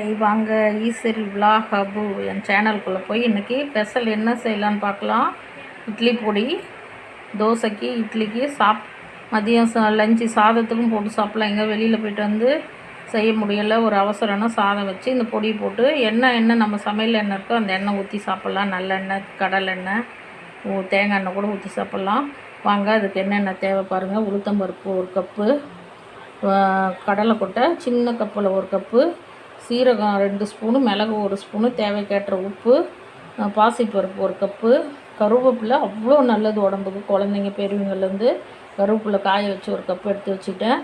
Hi வாங்க Eswari vlog ஹபு என் சேனலுக்குள்ளே போய் இன்றைக்கி ஸ்பெஷல் என்ன செய்யலான்னு பார்க்கலாம். இட்லி பொடி தோசைக்கு இட்லிக்கு சாப் மதியம் சா லஞ்சு சாதத்துக்கும் போட்டு சாப்பிட்லாம். எங்கே வெளியில் போயிட்டு வந்து செய்ய முடியலை. ஒரு அவசரம்னா சாதம் வச்சு இந்த பொடி போட்டு எண்ணெய் எண்ணெய் நம்ம சமையல் எண்ணெய் இருக்கோ அந்த எண்ணெய் ஊற்றி சாப்பிட்லாம். நல்லெண்ணெய் கடலெண்ணெய் ஊ- தேங்காய் எண்ணெய் கூட ஊற்றி சாப்பிட்லாம். வாங்க அதுக்கு என்னென்ன தேவை பாருங்கள் உளுத்தம்பருப்பு ஒரு கப்பு கடலைக்கொட்டை சின்ன கப்பில் ஒரு கப்பு சீரகம் ரெண்டு ஸ்பூனு மிளகு ஒரு ஸ்பூனு தேவைக்கேற்ற உப்பு பாசிப்பருப்பு ஒரு கப்பு கருவேப்பிலை அவ்வளோ நல்லது உடம்புக்கு. குழந்தைங்க பெரியவங்கள்லேருந்து கருவேப்பிலை காய வச்சு ஒரு கப் எடுத்து வச்சுட்டேன்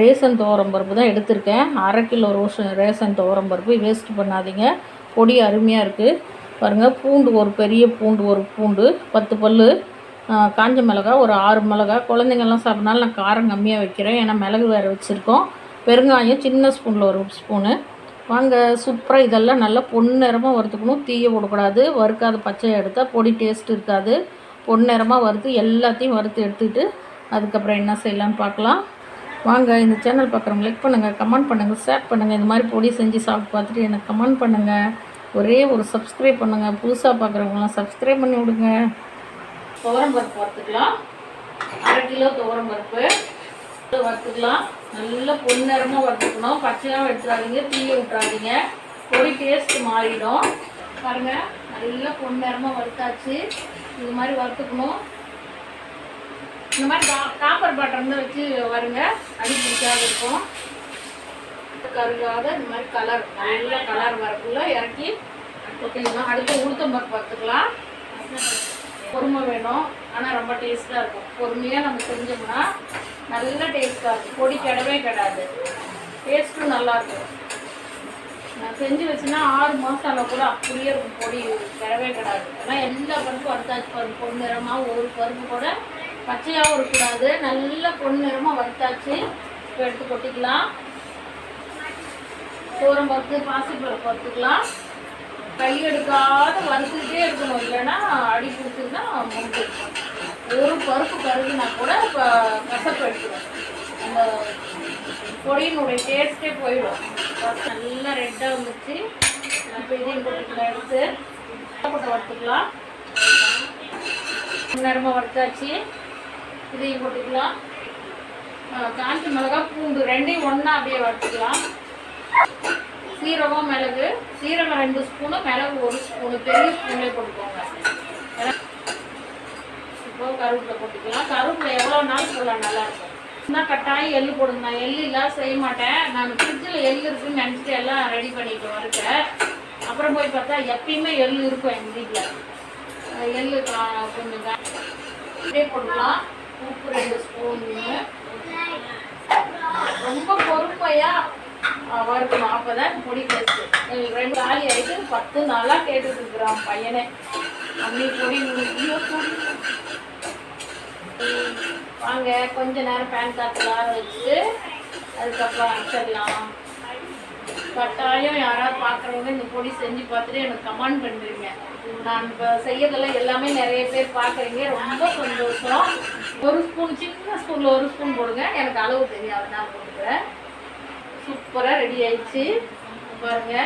ரேசன் துவரம் பருப்பு தான் எடுத்திருக்கேன். அரை கிலோ ரோஷன் ரேசன் துவரம் பருப்பு. வேஸ்ட் பண்ணாதீங்க. பொடி அருமையாக இருக்குது பாருங்கள் பூண்டு ஒரு பெரிய பூண்டு ஒரு பூண்டு பத்து பல் காஞ்ச மிளகா ஒரு ஆறு மிளகா குழந்தைங்கள்லாம் சாப்பிட்னால நான் காரம் கம்மியாக வைக்கிறேன். ஏன்னா மிளகு வேறு வச்சுருக்கோம். பெருங்காயம் சின்ன ஸ்பூனில் ஒரு ஸ்பூனு. வாங்க சூப்பராக இதெல்லாம் நல்லா பொன்னிறமாக வறுத்துக்கணும். தீய விடக்கூடாது வறுக்காத பச்சையை எடுத்தால் பொடி டேஸ்ட் இருக்காது. பொன்னிறமாக வறுத்து எல்லாத்தையும் வறுத்து எடுத்துக்கிட்டு அதுக்கப்புறம் என்ன செய்யலாம்னு பார்க்கலாம். வாங்க இந்த சேனல் பார்க்குறவங்க லைக் பண்ணுங்கள் கமெண்ட் பண்ணுங்கள் ஷேர் பண்ணுங்கள் இந்த மாதிரி பொடி செஞ்சு சாப்பிட்டு பார்த்துட்டு எனக்கு கமெண்ட் பண்ணுங்கள் ஒரே ஒரு சப்ஸ்கிரைப் பண்ணுங்கள் புதுசாக பார்க்குறவங்களாம் சப்ஸ்கிரைப் பண்ணி விடுங்க. துவரம் பருப்பு வறுத்துக்கலாம். அரை கிலோ துவரம் பருப்பு. வறுத்துக்கலாம். நல்லா பொன்னிறமாக வறுத்துக்கணும். பச்சையாக எடுத்துடாதீங்க தீய விட்டுறாதீங்க. பொடி டேஸ்ட் மாறிடும். பாருங்கள் நல்லா பொன்னிறமாக வறுத்தாச்சு. இது மாதிரி வறுத்துக்கணும். இந்த மாதிரி கா காப்பர் பாட்டம் வச்சு வருங்க. அடி பிடிக்காத இருக்கும். கருகாத இந்த மாதிரி கலர் நல்ல கலர் வரக்குள்ள இறக்கி வைக்கலாம் அடுத்து உளுத்தம் பருப்பு வறுத்துக்கலாம். பொறுமை வேணும். ஆனால் ரொம்ப டேஸ்ட்டாக இருக்கும். பொறுமையாக நம்ம செஞ்சோம்னா நல்ல டேஸ்ட்டாக இருக்கும். பொடி கிடவே கிடாது. டேஸ்ட்டும் நல்லா இருக்கும். நான் செஞ்சு வச்சுன்னா ஆறு மாதம் அளவு கூட அப்படியே இருக்கும். பொடி கிடவே கிடாது. ஆனால் எல்லா பருப்பும் வறுத்தாச்சு பருப்பு பொன் நிறமாக ஒரு பருப்பு கூட பச்சையாகவும் இருக்கக்கூடாது. நல்ல பொன் நிறமாக வறுத்தாச்சு. இப்போ எடுத்து கொட்டிக்கலாம். சோரம் பருப்பு பாசிப்பருப்பு வறுத்துக்கலாம். கை எடுக்காத வறுத்துக்கிட்டே இருக்கணும். இல்லைன்னா அடி பிடிச்சிருந்தா முட்டு. ஒரு பருப்பு கருதுனா கூட இப்போ கசப்பு எடுத்துடும் அந்த பொடியினுடைய டேஸ்ட்டே போயிடும். நல்லா ரெட்டாக வந்துச்சு. இப்போ இதையும் போட்டுக்கலாம். எடுத்து போட்டு வறுத்துக்கலாம். நேரமாக வறுத்தாச்சு. இதையும் போட்டுக்கலாம். காஞ்சி மிளகா பூண்டு ரெண்டையும் ஒன்றா அப்படியே வறுத்துக்கலாம். சீரகம் மிளகு சீரகம் ரெண்டு ஸ்பூனு மிளகு ஒரு ஸ்பூனு. பெரிய ஸ்பூனே போட்டுக்கோங்க. இப்போ கருவேப்பிலை போட்டுக்கலாம். கருவேப்பிலை எவ்வளோ நாள் போடலாம்? நல்லா இருக்கும். நான் கட்டாயம்? எள்ளு போடுங்க நான் எள்ளு இல்லாத செய்ய மாட்டேன். நான் ஃப்ரிட்ஜில் எள்ளு இருக்குன்னு நினச்சிட்டு எல்லாம் ரெடி பண்ணிட்டு வரேன். அப்புறம் போய் பார்த்தா எப்பயுமே எள்ளு இருக்கும் எங்கள் வீட்டில் எள்ளு கொஞ்சம் கா- இப்படியே போட்டுக்கலாம். உப்பு ரெண்டு ஸ்பூனு. ரொம்ப பொறுப்பையாக அவருக்கு நாற்பதான் பொடி டேஸ்ட் எங்களுக்கு ரெண்டு காலி ஆகிட்டு பத்து நாளா கேட்டுட்டு இருக்கிறான் பையனே. அம்மி பொடி பொடி. வாங்க கொஞ்ச நேரம் பேன் கார்டுலாம் ஆற வச்சுட்டு அதுக்கப்புறம் அனுப்பிச்சிடலாம் கட்டாயம் யாராவது பார்க்குறவங்க இந்த பொடி செஞ்சு பார்த்துட்டு எனக்கு கமெண்ட் பண்ணுறீங்க நான் இப்போ செய்யறதெல்லாம் எல்லாமே நிறைய பேர் பார்க்குறீங்க ரொம்ப சந்தோஷம். ஒரு ஸ்பூன் சின்ன ஸ்பூனில் ஒரு ஸ்பூன் போடுங்க. எனக்கு அளவு தெரியாது. நான் போட்டுக்கிறேன் சூப்பராக ரெடி ஆயிடுச்சு. பாருங்க.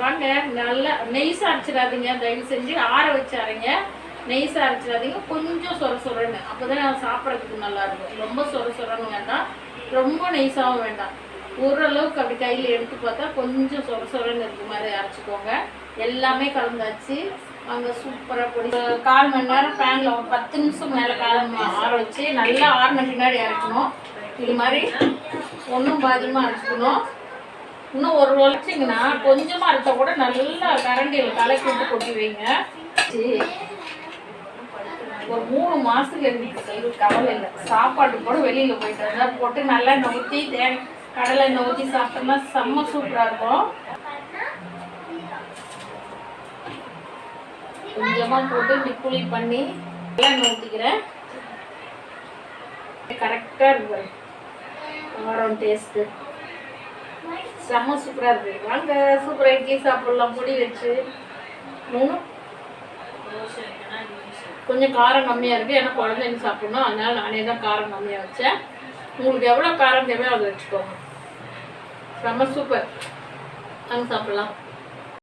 வாங்க நல்லா நெய்ஸாக அரைச்சிடாதீங்க தயவு செஞ்சு ஆற வச்சு அரைங்க நெய்ஸாக அரைச்சிடாதீங்க கொஞ்சம் சொர சொரன்னு. அப்போ தான் சாப்பிட்றதுக்கு நல்லாயிருக்கும். ரொம்ப சொர சொரன்னு வேண்டாம். ரொம்ப நெய்ஸாகவும் வேண்டாம். ஓரளவுக்கு அப்படி கையில் எடுத்து பார்த்தா கொஞ்சம் சொர சொரன்னு இருக்க மாதிரி அரைச்சிக்கோங்க. எல்லாமே கலந்தாச்சு. அங்கே சூப்பராக பொடி. கால் மணி நேரம் பேனில் பத்து நிமிஷம் மேலே காலம் ஆற வச்சு நல்லா ஆறின பின்னாடி இறக்கணும் இது மாதிரி ஒன்றும் பாதியமாக அரைச்சிக்கணும் இன்னும் ஒரு உழைச்சிங்கன்னா கொஞ்சமாக அரைச்சா கூட நல்லா கரண்டியில் கலக்கி விட்டு கொட்டி வைங்க. ஒரு மூணு மாதத்துக்கு எங்களுக்கு செய்வது கவலை இல்லை. சாப்பாடு கூட வெளியில் போயிட்டு வந்தா போட்டு நல்லெண்ணெய் ஊற்றி தே கடலை எண்ணெய் ஊற்றி சாப்பிட்டோம்னா செம்ம சூப்பராக இருக்கும். கொஞ்சமாக போட்டு இப்படி குழி பண்ணி நல்லெண்ணெய் ஊற்றிக்கிறேன் கரெக்டாக இருக்குது காரம் டேஸ்ட்டு செம்ம சூப்பராக இருக்குது வாங்க சூப்பராக இட்லி சாப்பிட்லாம். பொடி வச்சு. மூணு கொஞ்சம் காரம் கம்மியாக இருக்குது ஏன்னா குழந்தைங்க சாப்பிடணும். அதனால் நானே தான் காரம் கம்மியாக வச்சேன். உங்களுக்கு எவ்வளோ காரம் தேவையோ அதை வச்சுக்கோங்க. செம்ம சூப்பர் வாங்க சாப்பிட்லாம்.